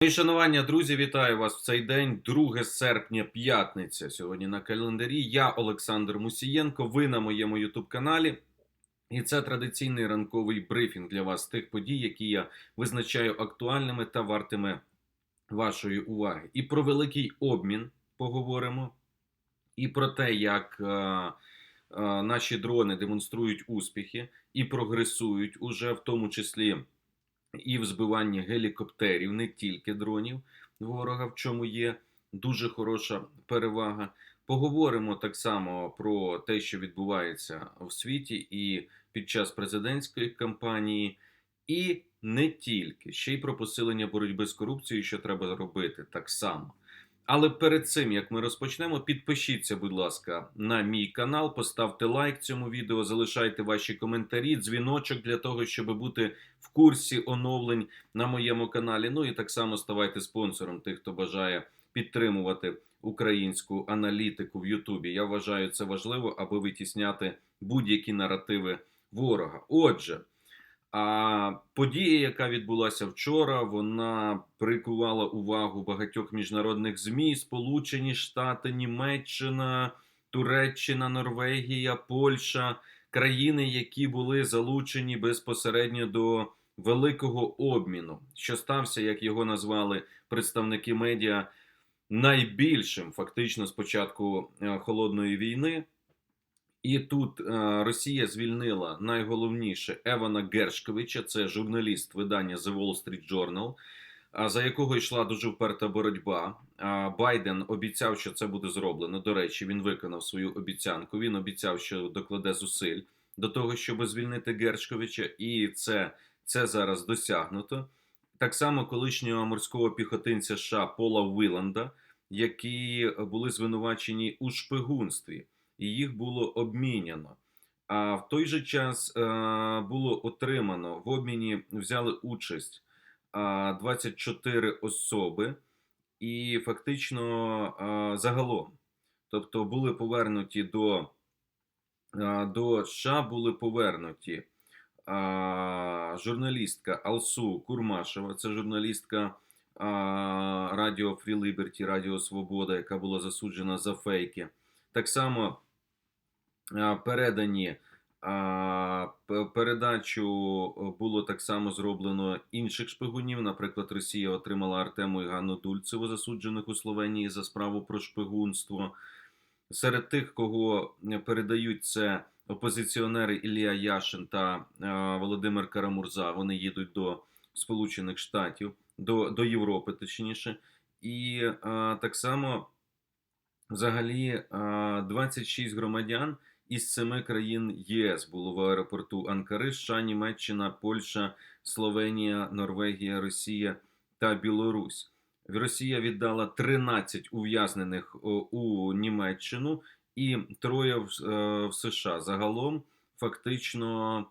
Мої шанування, друзі, вітаю вас в цей день, 2 серпня, п'ятниця. Сьогодні на календарі. Я Олександр Мусієнко. Ви на моєму Ютуб каналі. І це традиційний ранковий брифінг для вас тих подій, які я визначаю актуальними та вартими вашої уваги. І про великий обмін поговоримо, і про те, як е, е, наші дрони демонструють успіхи і прогресують уже в тому числі і в збиванні гелікоптерів, не тільки дронів ворога, в чому є дуже хороша перевага. Поговоримо так само про те, що відбувається в світі, і під час президентської кампанії, і не тільки ще й про посилення боротьби з корупцією, що треба робити так само. Але перед цим як ми розпочнемо, підпишіться, будь ласка, на мій канал, поставте лайк цьому відео, залишайте ваші коментарі, дзвіночок для того, щоб бути в курсі оновлень на моєму каналі. Ну і так само ставайте спонсором тих, хто бажає підтримувати українську аналітику в Ютубі. Я вважаю це важливо, аби витісняти будь-які наративи ворога. Отже. А подія, яка відбулася вчора, вона прикувала увагу багатьох міжнародних змі: Сполучені Штати, Німеччина, Туреччина, Норвегія, Польща, країни, які були залучені безпосередньо до великого обміну, що стався, як його назвали представники медіа, найбільшим фактично з початку е, холодної війни. І тут е, Росія звільнила найголовніше Евана Гершковича, це журналіст видання The Wall Street Journal, за якого йшла дуже вперта боротьба. Байден обіцяв, що це буде зроблено. До речі, він виконав свою обіцянку. Він обіцяв, що докладе зусиль до того, щоб звільнити Гершковича, і це, це зараз досягнуто. Так само колишнього морського піхотинця США Пола Віланда, які були звинувачені у шпигунстві і їх було обміняно. А в той же час е, було отримано в обміні взяли участь е, 24 особи, і фактично е, загалом, тобто були повернуті до, е, до США, були повернуті журналістка Алсу Курмашева, це журналістка Радіо Free Liberty, Радіо Свобода, яка була засуджена за фейки. Так само передані а, передачу було так само зроблено інших шпигунів. Наприклад, Росія отримала Артему і Ганну Дульцеву, засуджених у Словенії за справу про шпигунство. Серед тих, кого передають це опозиціонери Ілія Яшин та Володимир Карамурза. Вони їдуть до Сполучених Штатів, до, до Європи, точніше. І а, так само взагалі а, 26 громадян із семи країн ЄС було в аеропорту Анкари, США, Німеччина, Польща, Словенія, Норвегія, Росія та Білорусь. Росія віддала 13 ув'язнених у Німеччину і троє в, е, США. Загалом фактично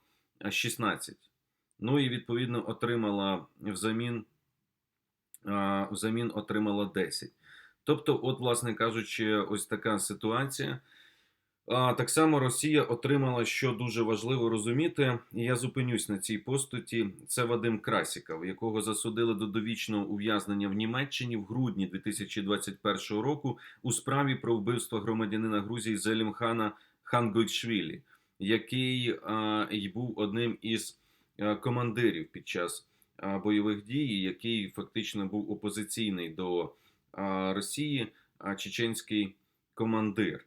е, 16. Ну і відповідно отримала взамін, е, взамін отримала 10. Тобто, от, власне кажучи, ось така ситуація. Так само Росія отримала, що дуже важливо розуміти, і я зупинюсь на цій постаті. Це Вадим Красіков, якого засудили до довічного ув'язнення в Німеччині в грудні 2021 року у справі про вбивство громадянина Грузії Зелімхана Хангойшвілі, який а, й був одним із командирів під час а, бойових дій, який фактично був опозиційний до а, Росії, а чеченський командир.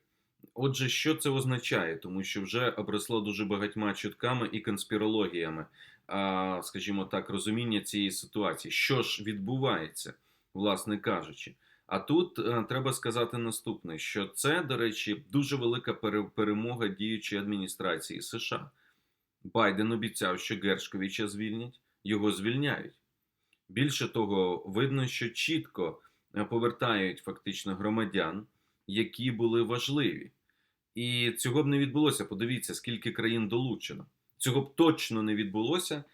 Отже, що це означає? Тому що вже обросло дуже багатьма чутками і конспірологіями, скажімо так, розуміння цієї ситуації. Що ж відбувається, власне кажучи. А тут е, треба сказати наступне: що це, до речі, дуже велика пере- перемога діючої адміністрації США. Байден обіцяв, що Гершковича звільнять, його звільняють. Більше того, видно, що чітко е, повертають фактично громадян, які були важливі. І цього б не відбулося. Подивіться, скільки країн долучено. Цього б точно не відбулося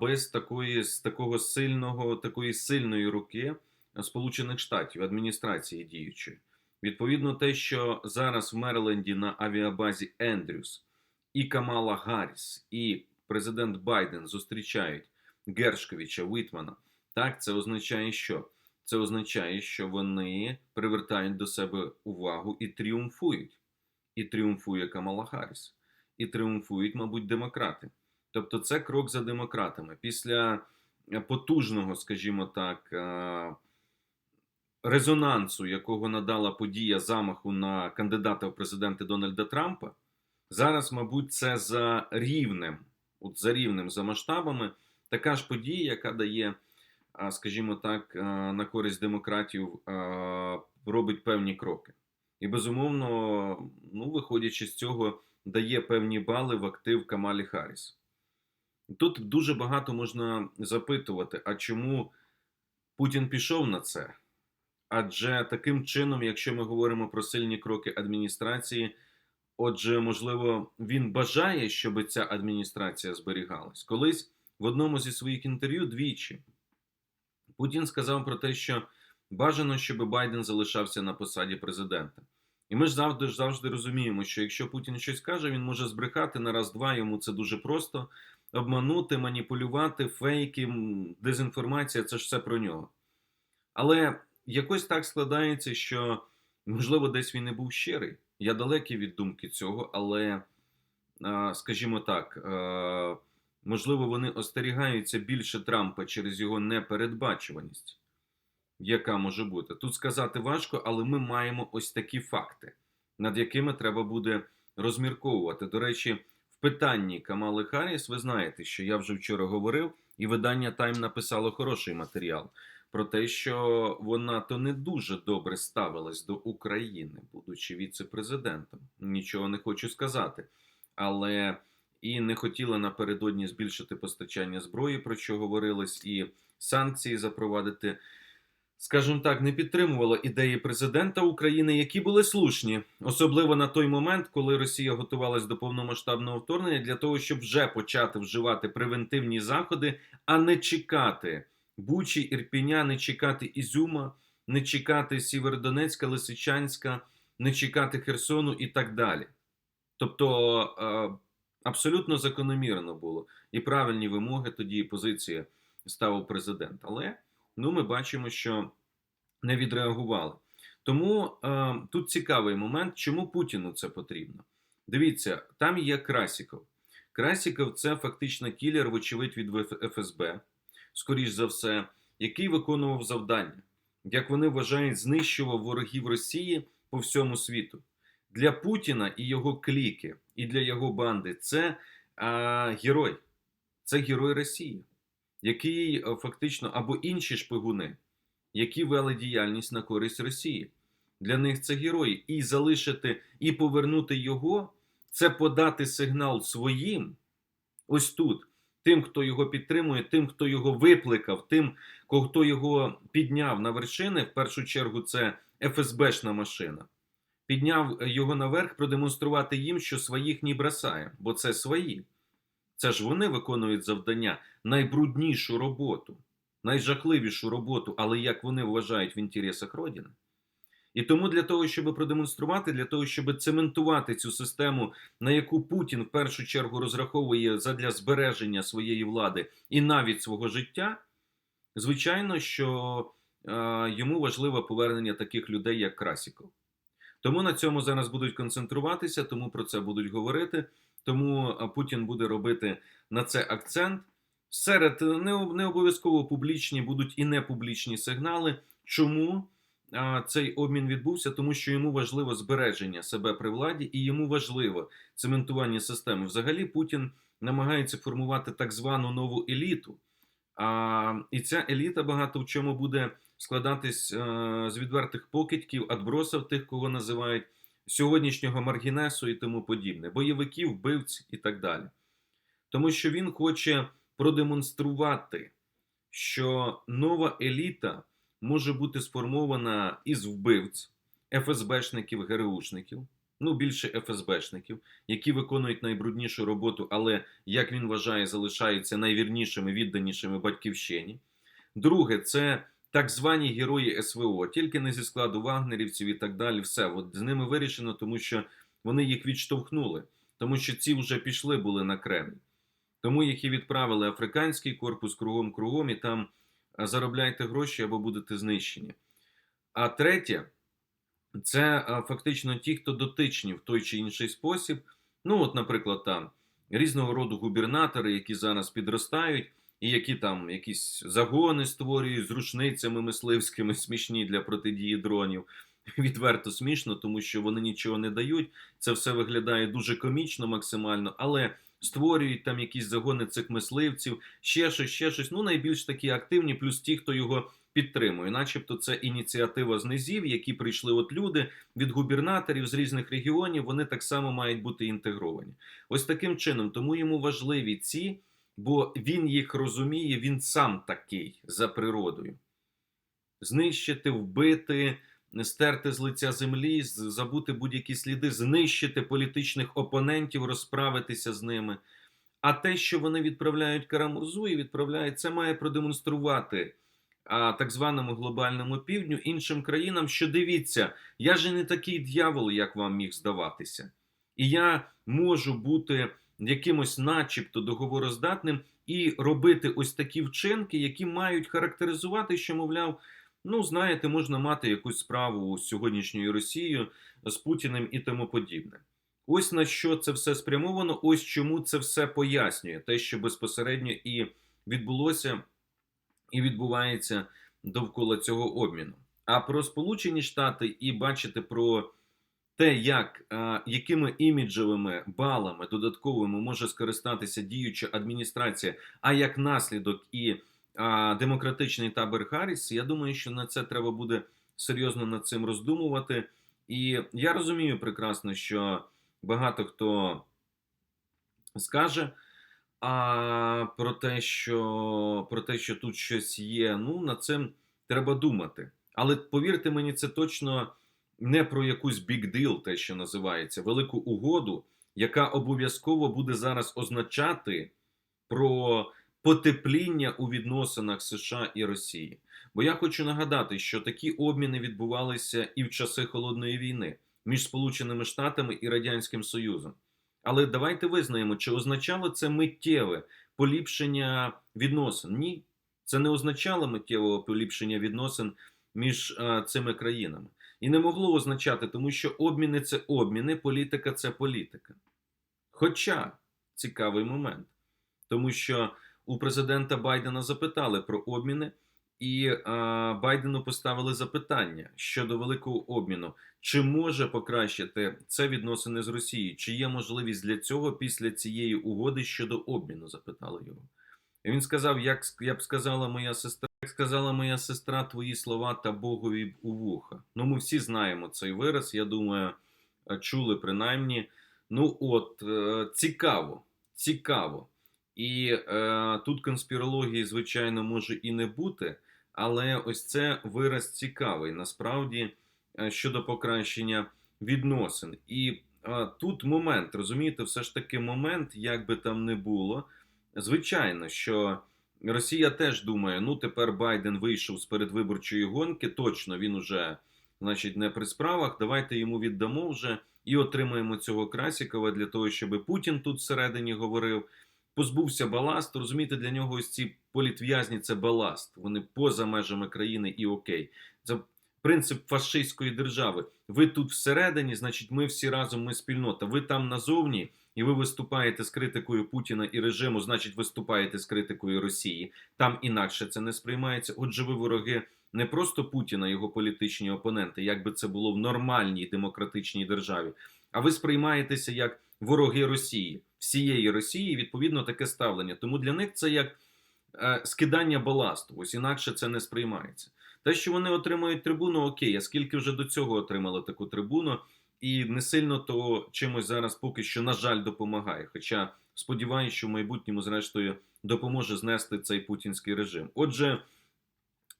без такої, такого сильного, такої сильної руки Сполучених Штатів, адміністрації діючої. Відповідно, те, що зараз в Мериленді на авіабазі Ендрюс і Камала Гарріс, і президент Байден зустрічають Гершковича Вітмана Так, це означає що? Це означає, що вони привертають до себе увагу і тріумфують. І тріумфує Камала Харріс. І тріумфують, мабуть, демократи. Тобто, це крок за демократами. Після е, потужного, скажімо так, е, резонансу, якого надала подія замаху на кандидата в президенти Дональда Трампа, зараз, мабуть, це за рівнем, от за рівнем, за масштабами, така ж подія, яка дає, скажімо так, на користь демократів, робить певні кроки. І безумовно, ну, виходячи з цього, дає певні бали в актив Камалі Харріс. Тут дуже багато можна запитувати, а чому Путін пішов на це? Адже таким чином, якщо ми говоримо про сильні кроки адміністрації, отже, можливо, він бажає, щоб ця адміністрація зберігалась. Колись в одному зі своїх інтерв'ю двічі Путін сказав про те, що бажано, щоб Байден залишався на посаді президента. І ми ж завжди завжди розуміємо, що якщо Путін щось каже, він може збрехати на раз-два, йому це дуже просто обманути, маніпулювати, фейки, дезінформація це ж все про нього. Але якось так складається, що можливо десь він не був щирий. Я далекий від думки цього, але, скажімо так, можливо, вони остерігаються більше Трампа через його непередбачуваність, яка може бути. Тут сказати важко, але ми маємо ось такі факти, над якими треба буде розмірковувати. До речі, в питанні Камали Харріс, ви знаєте, що я вже вчора говорив, і видання Time написало хороший матеріал про те, що вона то не дуже добре ставилась до України, будучи віце-президентом. Нічого не хочу сказати. Але і не хотіла напередодні збільшити постачання зброї, про що говорилось, і санкції запровадити. Скажімо так, не підтримувала ідеї президента України, які були слушні, особливо на той момент, коли Росія готувалась до повномасштабного вторгнення, для того, щоб вже почати вживати превентивні заходи, а не чекати Бучі, Ірпіня, не чекати Ізюма, не чекати Сіверодонецька, Лисичанська, не чекати Херсону і так далі. Тобто е, абсолютно закономірно було і правильні вимоги тоді і позиція ставив президент. Але ну, ми бачимо, що не відреагували. Тому е, тут цікавий момент, чому Путіну це потрібно. Дивіться, там є Красіков. Красіков це фактично кілер, вочевидь, від ФСБ скоріш за все, який виконував завдання, як вони вважають, знищував ворогів Росії по всьому світу. Для Путіна і його кліки, і для його банди це а, герой, це герой Росії, який а, фактично або інші шпигуни, які вели діяльність на користь Росії. Для них це герої. І залишити, і повернути його це подати сигнал своїм ось тут тим, хто його підтримує, тим, хто його викликав, тим, хто його підняв на вершини, в першу чергу, це ФСБшна машина. Підняв його наверх, продемонструвати їм, що своїх не бросає, бо це свої. Це ж вони виконують завдання, найбруднішу роботу, найжахливішу роботу, але як вони вважають в інтересах Родини. І тому для того, щоб продемонструвати, для того, щоб цементувати цю систему, на яку Путін в першу чергу розраховує задля збереження своєї влади і навіть свого життя, звичайно, що е, йому важливе повернення таких людей, як Красіков. Тому на цьому зараз будуть концентруватися, тому про це будуть говорити. Тому Путін буде робити на це акцент. Серед не обов'язково публічні будуть і непублічні сигнали. Чому? цей обмін відбувся, тому що йому важливо збереження себе при владі, і йому важливо цементування системи. Взагалі, Путін намагається формувати так звану нову еліту. А, І ця еліта багато в чому буде складатись з відвертих покидьків, адбросів тих, кого називають сьогоднішнього маргінесу і тому подібне, бойовиків, вбивць і так далі. Тому що він хоче продемонструвати, що нова еліта може бути сформована із вбивць, ФСБшників, ГРУшників, ну більше ФСБшників, які виконують найбруднішу роботу, але, як він вважає, залишаються найвірнішими, відданішими батьківщині. Друге, це так звані герої СВО, тільки не зі складу вагнерівців і так далі. Все, от з ними вирішено, тому що вони їх відштовхнули, тому що ці вже пішли були на Кремль. Тому їх і відправили африканський корпус кругом кругом, і там заробляйте гроші або будете знищені. А третє, це фактично ті, хто дотичні в той чи інший спосіб. Ну, от, наприклад, там різного роду губернатори, які зараз підростають, і які там якісь загони створюють з рушницями мисливськими, смішні для протидії дронів. Відверто смішно, тому що вони нічого не дають. Це все виглядає дуже комічно, максимально, але створюють там якісь загони цих мисливців, ще щось, ще щось. Ну, найбільш такі активні, плюс ті, хто його підтримує. Начебто, це ініціатива з низів, які прийшли от люди від губернаторів з різних регіонів. Вони так само мають бути інтегровані. Ось таким чином, тому йому важливі ці, бо він їх розуміє, він сам такий за природою. Знищити, вбити, стерти з лиця землі, забути будь-які сліди, знищити політичних опонентів, розправитися з ними. А те, що вони відправляють Карамурзу і відправляють, це має продемонструвати а, так званому глобальному півдню іншим країнам, що дивіться, я же не такий дьявол, як вам міг здаватися. І я можу бути якимось, начебто, договороздатним і робити ось такі вчинки, які мають характеризувати, що, мовляв, ну, знаєте, можна мати якусь справу з сьогоднішньою Росією, з Путіним і тому подібне. Ось на що це все спрямовано, ось чому це все пояснює, те, що безпосередньо і відбулося, і відбувається довкола цього обміну. А про Сполучені Штати і бачити про те, як, якими іміджевими балами додатковими може скористатися діюча адміністрація, а як наслідок і демократичний табор Харріс, я думаю, що на це треба буде серйозно над цим роздумувати. І я розумію прекрасно, що багато хто скаже а, про, те, що, про те, що тут щось є. Ну, над цим треба думати. Але повірте мені, це точно не про якусь deal, те, що називається, велику угоду, яка обов'язково буде зараз означати про потепління у відносинах США і Росії. Бо я хочу нагадати, що такі обміни відбувалися і в часи холодної війни між Сполученими Штатами і Радянським Союзом. Але давайте визнаємо, чи означало це миттєве поліпшення відносин? Ні, це не означало миттєвого поліпшення відносин між а, цими країнами. І не могло означати, тому що обміни це обміни, політика це політика. Хоча цікавий момент, тому що у президента Байдена запитали про обміни, і а, Байдену поставили запитання щодо великого обміну, чи може покращити це відносини з Росією, чи є можливість для цього після цієї угоди щодо обміну? Запитали його. І він сказав: як я б сказала моя сестра, як сказала моя сестра, твої слова та Богові у вуха. Ну, ми всі знаємо цей вираз. Я думаю, е, чули принаймні. Ну, от е, цікаво, цікаво. І е, тут конспірології, звичайно, може і не бути, але ось це вираз цікавий насправді е, щодо покращення відносин. І е, тут момент, розумієте, все ж таки момент, як би там не було. Звичайно, що Росія теж думає: ну тепер Байден вийшов з передвиборчої гонки, точно він уже, значить, не при справах. Давайте йому віддамо вже і отримаємо цього Красікова для того, щоб Путін тут всередині говорив. Позбувся баласту. Розумієте, для нього ось ці політв'язні це баласт. Вони поза межами країни і окей. Це принцип фашистської держави. Ви тут всередині, значить, ми всі разом, ми спільнота. Ви там назовні, і ви виступаєте з критикою Путіна і режиму, значить, виступаєте з критикою Росії. Там інакше це не сприймається. Отже, ви вороги не просто Путіна, його політичні опоненти, як би це було в нормальній демократичній державі, а ви сприймаєтеся як вороги Росії, всієї Росії, відповідно, таке ставлення. Тому для них це як е, скидання баласту. Ось інакше це не сприймається. Те, що вони отримують трибуну, окей, а скільки вже до цього отримали таку трибуну, і не сильно то чимось зараз поки що, на жаль, допомагає. Хоча сподіваюся, що в майбутньому, зрештою, допоможе знести цей путінський режим. Отже,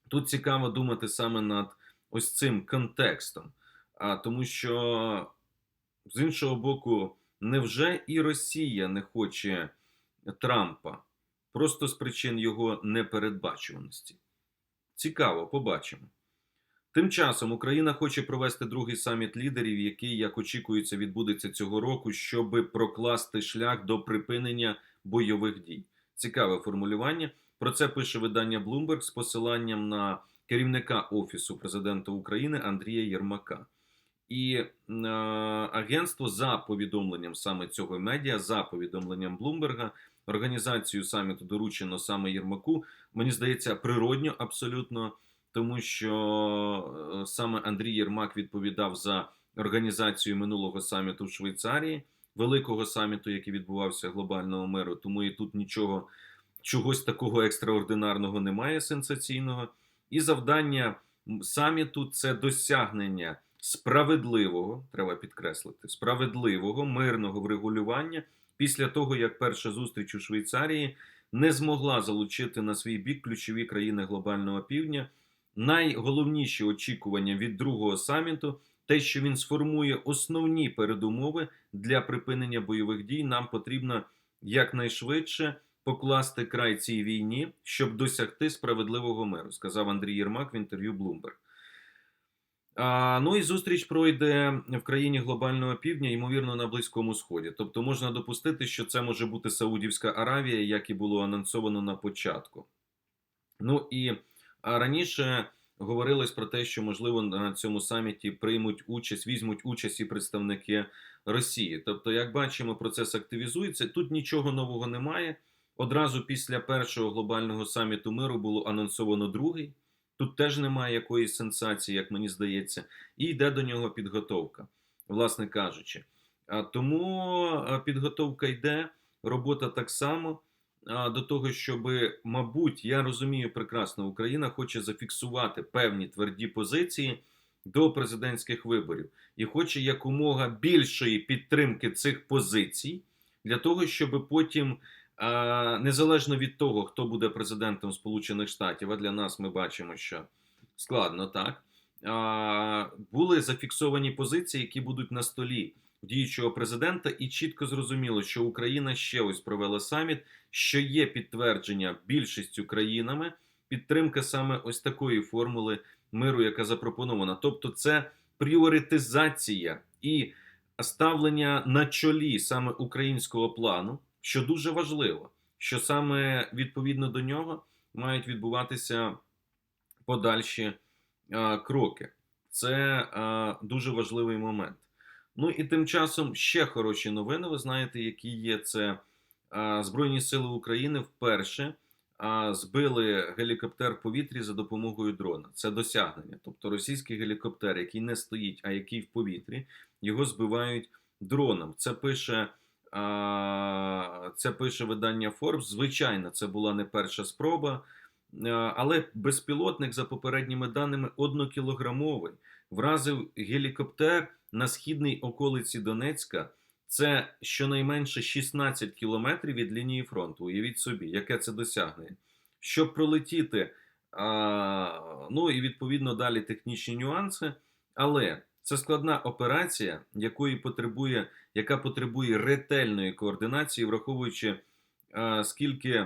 тут цікаво думати саме над ось цим контекстом, а тому що з іншого боку, невже і Росія не хоче Трампа просто з причин його непередбачуваності? Цікаво, побачимо. Тим часом Україна хоче провести другий саміт лідерів, який, як очікується, відбудеться цього року, щоб прокласти шлях до припинення бойових дій. Цікаве формулювання. Про це пише видання Bloomberg з посиланням на керівника Офісу президента України Андрія Єрмака. І е, агентство за повідомленням саме цього медіа, за повідомленням Блумберга, організацію саміту доручено саме Єрмаку. Мені здається, природньо абсолютно, тому що е, саме Андрій Єрмак відповідав за організацію минулого саміту в Швейцарії, великого саміту, який відбувався глобального миру. Тому і тут нічого чогось такого екстраординарного немає сенсаційного. І завдання саміту це досягнення справедливого, треба підкреслити, справедливого мирного врегулювання після того, як перша зустріч у Швейцарії не змогла залучити на свій бік ключові країни глобального півдня. Найголовніші очікування від другого саміту те, що він сформує основні передумови для припинення бойових дій. Нам потрібно якнайшвидше покласти край цій війні, щоб досягти справедливого миру, сказав Андрій Єрмак в інтерв'ю Bloomberg. А, ну і зустріч пройде в країні глобального півдня, ймовірно, на Близькому Сході. Тобто можна допустити, що це може бути Саудівська Аравія, як і було анонсовано на початку. Ну і а раніше говорилось про те, що можливо на цьому саміті приймуть участь, візьмуть участь і представники Росії. Тобто, як бачимо, процес активізується. Тут нічого нового немає. Одразу після першого глобального саміту миру було анонсовано другий. Тут теж немає якоїсь сенсації, як мені здається, і йде до нього підготовка, власне кажучи. Тому підготовка йде, робота так само до того, щоб, мабуть, я розумію прекрасно, Україна хоче зафіксувати певні тверді позиції до президентських виборів і хоче якомога більшої підтримки цих позицій для того, щоб потім. Незалежно від того, хто буде президентом Сполучених Штатів, а для нас ми бачимо, що складно так. Були зафіксовані позиції, які будуть на столі діючого президента, і чітко зрозуміло, що Україна ще ось провела саміт, що є підтвердження більшістю країнами підтримка саме ось такої формули миру, яка запропонована. Тобто, це пріоритизація і ставлення на чолі саме українського плану що дуже важливо, що саме відповідно до нього мають відбуватися подальші а, кроки. Це а, дуже важливий момент. Ну і тим часом ще хороші новини. Ви знаєте, які є це Збройні Сили України вперше збили гелікоптер в повітрі за допомогою дрона. Це досягнення. Тобто російський гелікоптер, який не стоїть, а який в повітрі, його збивають дроном. Це пише. Це пише видання Forbes. Звичайно, це була не перша спроба, але безпілотник, за попередніми даними, однокілограмовий вразив гелікоптер на східній околиці Донецька. Це щонайменше 16 кілометрів від лінії фронту. Уявіть собі, яке це досягнення. Щоб пролетіти, ну і відповідно далі технічні нюанси. Але це складна операція, якої потребує, яка потребує ретельної координації, враховуючи а, скільки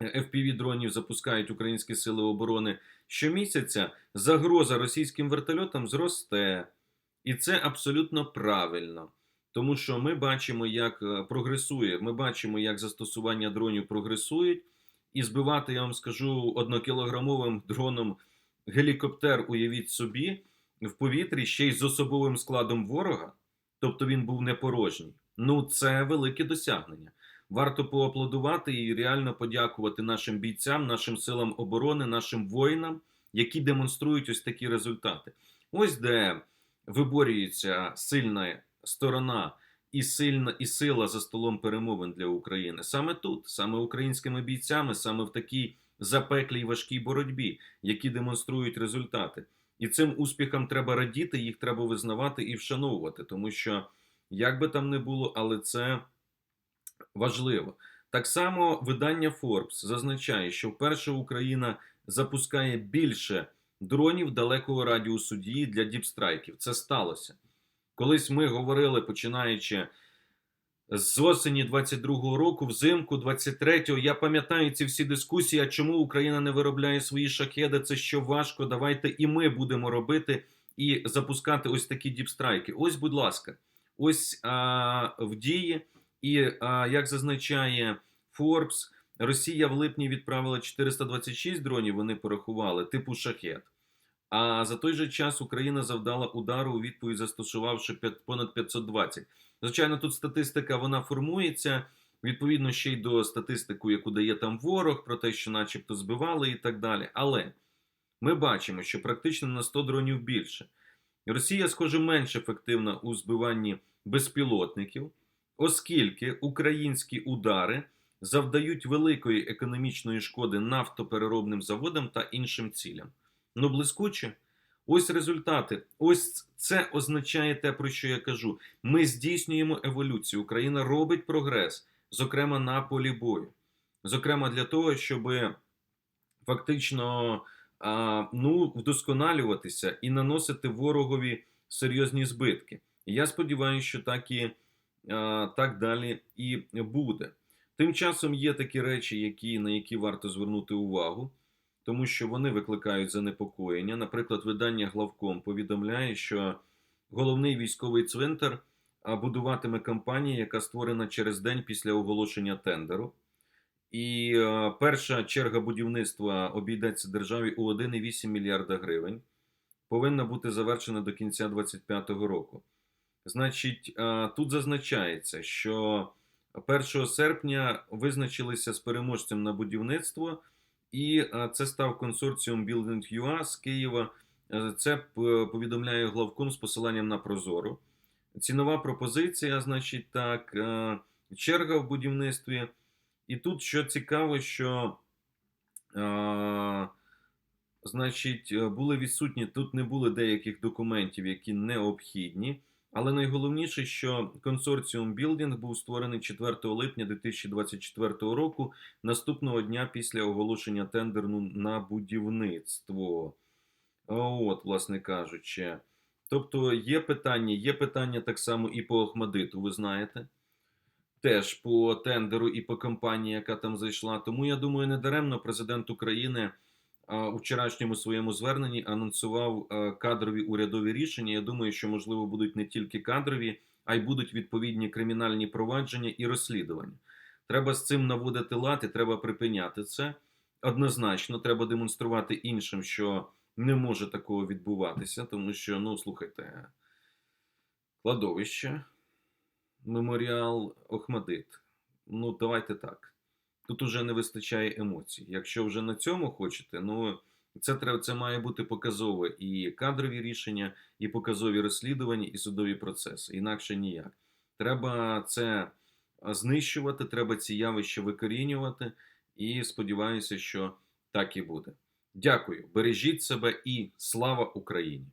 fpv дронів запускають українські сили оборони щомісяця, загроза російським вертольотам зросте. І це абсолютно правильно. Тому що ми бачимо, як е, прогресує, ми бачимо, як застосування дронів прогресують, і збивати, я вам скажу, однокілограмовим дроном гелікоптер, уявіть собі в повітрі ще й з особовим складом ворога, тобто він був не порожній. Ну, це велике досягнення. Варто поаплодувати і реально подякувати нашим бійцям, нашим силам оборони, нашим воїнам, які демонструють ось такі результати. Ось де виборюється сильна сторона і сильна і сила за столом перемовин для України. Саме тут, саме українськими бійцями, саме в такій запеклій важкій боротьбі, які демонструють результати. І цим успіхам треба радіти, їх треба визнавати і вшановувати, тому що, як би там не було, але це важливо. Так само видання Forbes зазначає, що вперше Україна запускає більше дронів далекого радіусу дії для діпстрайків. Це сталося. Колись ми говорили, починаючи з осені 22-го року, взимку 23-го, я пам'ятаю ці всі дискусії, а чому Україна не виробляє свої шахеди, це що важко, давайте і ми будемо робити і запускати ось такі діпстрайки. Ось, будь ласка, ось а, в дії, і як зазначає Forbes, Росія в липні відправила 426 дронів, вони порахували, типу шахет. А за той же час Україна завдала удару у відповідь, застосувавши понад 520. Звичайно, тут статистика вона формується. Відповідно, ще й до статистику, яку дає там ворог, про те, що начебто збивали і так далі. Але ми бачимо, що практично на 100 дронів більше. Росія, схоже, менш ефективна у збиванні безпілотників, оскільки українські удари завдають великої економічної шкоди нафтопереробним заводам та іншим цілям. Ну, блискуче. Ось результати. Ось це означає те, про що я кажу. Ми здійснюємо еволюцію. Україна робить прогрес, зокрема на полі бою. Зокрема, для того, щоб фактично ну, вдосконалюватися і наносити ворогові серйозні збитки. І я сподіваюся, що так і так далі і буде. Тим часом є такі речі, які, на які варто звернути увагу, тому що вони викликають занепокоєння. Наприклад, видання Главком повідомляє, що головний військовий цвинтар будуватиме компанія, яка створена через день після оголошення тендеру. І перша черга будівництва обійдеться державі у 1,8 мільярда гривень. Повинна бути завершена до кінця 2025 року. Значить, е, тут зазначається, що 1 серпня визначилися з переможцем на будівництво, і е, це став консорціум Building.ua з Києва. Е, Це повідомляє главком з посиланням на Прозору. Цінова пропозиція, значить, так, черга в будівництві. І тут що цікаво, що значить, були відсутні, тут не було деяких документів, які необхідні. Але найголовніше, що консорціум Білдінг був створений 4 липня 2024 року, наступного дня після оголошення тендеру на будівництво. От, власне кажучи. Тобто є питання, є питання так само і по Охмадиту, ви знаєте теж по тендеру і по компанії, яка там зайшла. Тому я думаю, недаремно президент України у вчорашньому своєму зверненні анонсував кадрові урядові рішення. Я думаю, що можливо будуть не тільки кадрові, а й будуть відповідні кримінальні провадження і розслідування. Треба з цим наводити лад і треба припиняти це. Однозначно, треба демонструвати іншим, що не може такого відбуватися, тому що, ну слухайте, кладовище меморіал Охмадит. Ну, давайте так. Тут уже не вистачає емоцій. Якщо вже на цьому хочете, ну це треба, це має бути показове і кадрові рішення, і показові розслідування, і судові процеси. Інакше ніяк. Треба це знищувати, треба ці явища викорінювати, і сподіваюся, що так і буде. Дякую. Бережіть себе і слава Україні!